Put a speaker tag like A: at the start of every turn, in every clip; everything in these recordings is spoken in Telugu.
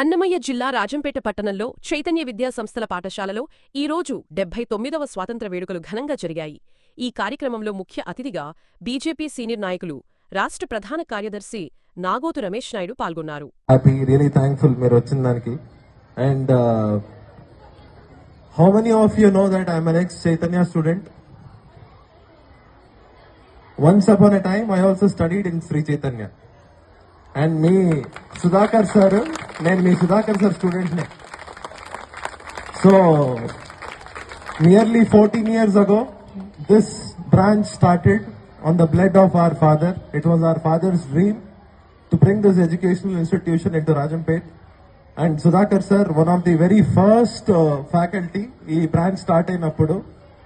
A: అన్నమయ్య జిల్లా రాజంపేట పట్టణంలో చైతన్య విద్యా సంస్థల పాఠశాలలో ఈరోజు డెబ్బై తొమ్మిదవ స్వాతంత్ర వేడుకలు ఘనంగా జరిగాయి. ఈ కార్యక్రమంలో ముఖ్య అతిథిగా బీజేపీ సీనియర్ నాయకులు రాష్ట్ర ప్రధాన కార్యదర్శి నాగోతు రమేష్ నాయుడు పాల్గొన్నారు.
B: హ్యాపీ రియలీ థ్యాంక్ఫుల్ మీరు వచ్చిన దానికి. And how many of know that I'm an ex Chaitanya student once upon a time I also studied in Shri Chaitanya and me Sudhakar sir నేను మీ Sudhakar sir స్టూడెంట్నే so nearly 14 years ago, this branch started on the blood of our father. It was our father's dream to bring this educational institution into Rajampet. And Sudhakar sir, one of the very first uh, faculty, he branch started in Appudu.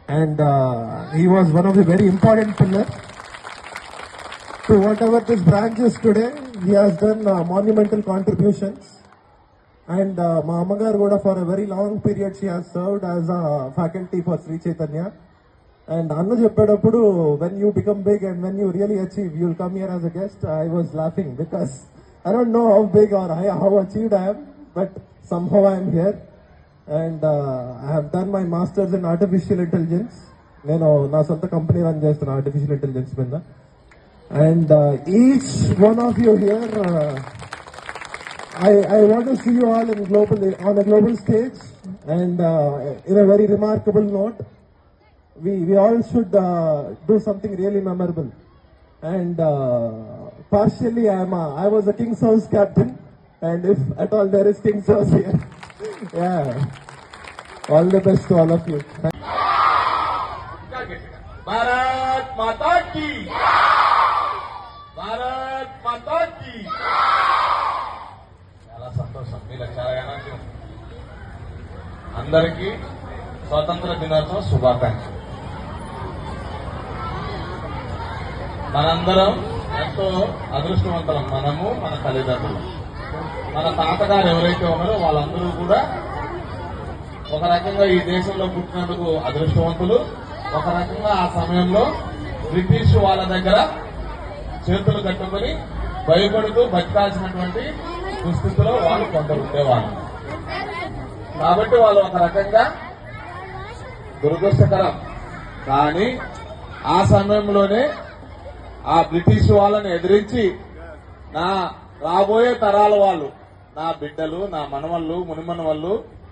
B: And uh, he was one of the very important pillars to whatever this branch is today. He has done monumental contributions and మా అమ్మగారు కూడా for a very long period she has served as a faculty for Shri Chaitanya and అన్న చెప్పేటప్పుడు when you become big and when you really achieve you'll come here as a guest I was laughing because I don't know how big are I how achieved I'm but somehow I'm here and I have done my masters in artificial intelligence నేను నా సొంత కంపెనీ రన్ చేస్తున్నాను ఆర్టిఫిషియల్ ఇంటెలిజెన్స్ మీద. And uh, each one of you here, uh, I, I want to see you all in global, on a global stage and uh, in a very remarkable note. We, we all should uh, do something really memorable. And uh, partially, I'm a, I was a King's House captain, and if at all there is King's House here, yeah. All the best to all of you.
C: Thank Bharat Bharat Mata చాలా సంతోషం. మీరు చాలా ఆనందం అందరికీ స్వాతంత్ర దినోత్సవ శుభాకాంక్షలు. మనందరం ఎంతో అదృష్టవంతులం. మనము మన తల్లిదండ్రులు. మన తాతగారు ఎవరైతే ఉన్నారో వాళ్ళందరూ కూడా ఒక రకంగా ఈ దేశంలో పుట్టినందుకు అదృష్టవంతులు. ఒక రకంగా ఆ సమయంలో బ్రిటిష్ వాళ్ళ దగ్గర చేతులు కట్టుకుని భయపడుతూ బతికాల్సినటువంటి దుస్థితిలో వాళ్ళు కొందరు ఉండేవాళ్ళు. కాబట్టి వాళ్ళు ఒక రకంగా దురదృష్టకరం. కానీ ఆ సమయంలోనే ఆ బ్రిటిష్ వాళ్ళని ఎదిరించి నా రాబోయే తరాల వాళ్ళు నా బిడ్డలు నా మనవళ్ళు మునిమనవళ్ళు